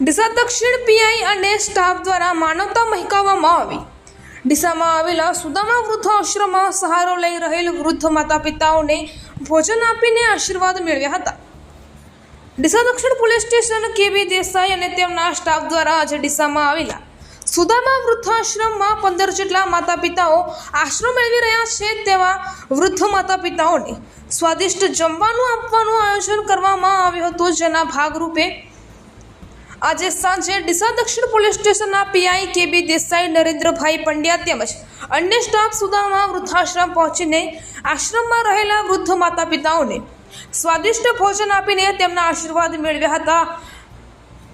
ડીસા દક્ષિણ પીઆઈ અને સ્ટાફ દ્વારા માનવતા મહેકાવવામાં આવી. ડીસામાં આવેલા સુદામા વૃદ્ધ આશ્રમમાં સહારો લઈ રહેલ વૃદ્ધ માતા પિતાઓને ભોજન આપીને આશીર્વાદ મેળવ્યા હતા. ડીસા દક્ષિણ પોલીસ સ્ટેશન કેબી દેસાઈ અને તેમના સ્ટાફ દ્વારા આજે ડીસામાં આવેલા સુદામા વૃદ્ધાશ્રમમાં પંદર જેટલા માતા પિતાઓ આશ્રમ મેળવી રહ્યા છે તેવા વૃદ્ધ માતા પિતાઓને સ્વાદિષ્ટ જમવાનું આપવાનું આયોજન કરવામાં આવ્યું હતું, જેના ભાગરૂપે આજે સાંજે ડીસા દક્ષિણ પોલીસ સ્ટેશનના પીઆઈ કેબી દેસાઈ, નરેન્દ્રભાઈ પંડ્યા તેમજ અન્ય સ્ટાફ સુદામાં વૃદ્ધાશ્રમ પહોંચીને આશ્રમમાં રહેલા વૃદ્ધ માતા પિતાઓને સ્વાદિષ્ટ ભોજન આપીને તેમના આશીર્વાદ મેળવ્યા હતા.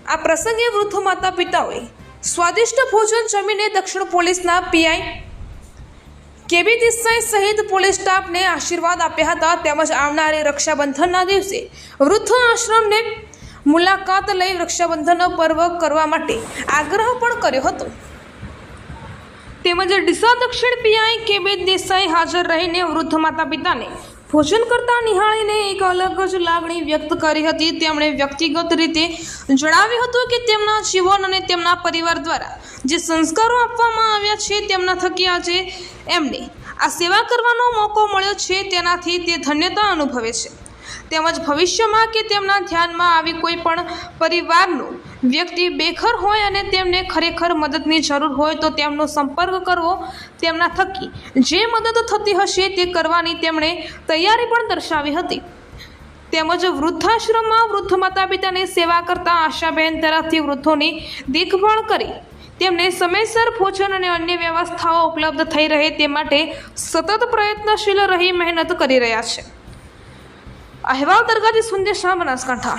આ પ્રસંગે વૃદ્ધ માતા પિતાઓએ સ્વાદિષ્ટ ભોજન જમીને દક્ષિણ પોલીસના પીઆઈ કેબી દેસાઈ સહિત પોલીસ સ્ટાફને આશીર્વાદ આપ્યા હતા તેમજ આવનારી રક્ષાબંધનના દિવસે વૃદ્ધ આશ્રમને મુલાકાત લઈ રક્ષાબંધનનો પર્વ કરવા માટે આગ્રહ પણ કર્યો હતો. તેમજ ડીસા દક્ષિણ પીઆઈ કેબે દેસાઈ હાજર રહીને વૃદ્ધ માતા પિતાને ભોજન કરતા નિહાળીને એક અલગ જ લાગણી વ્યક્ત કરી હતી. તેમણે વ્યક્તિગત રીતે જણાવ્યું હતું કે તેમના જીવન અને તેમના પરિવાર દ્વારા જે સંસ્કારો આપવામાં આવ્યા છે, તેમના થકી આજે એમને આ સેવા કરવાનો મોકો મળ્યો છે. તેનાથી તે ધન્યતા અનુભવે છે. તેમજ ભવિષ્યમાં કે તેમના ધ્યાનમાં આવી કોઈ પણ પરિવારનો વ્યક્તિ બેઘર હોય અને તેમને ખરેખર મદદની જરૂર હોય તો તેમનો સંપર્ક કરવો તેમના થકી. જે મદદ થતી હશે તે કરવાની તેમણે તૈયારી પણ દર્શાવી હતી. તેમજ વૃદ્ધાશ્રમમાં વૃદ્ધ માતા પિતાની સેવા કરતા આશાબહેન તરફથી વૃદ્ધોની દેખભાળ કરી તેમને સમયસર ભોજન અને અન્ય વ્યવસ્થાઓ ઉપલબ્ધ થઈ રહે તે માટે સતત પ્રયત્નશીલ રહી મહેનત કરી રહ્યા છે. અહેવાલ દરગાહથી સુંદર શાહ બનાસકાંઠા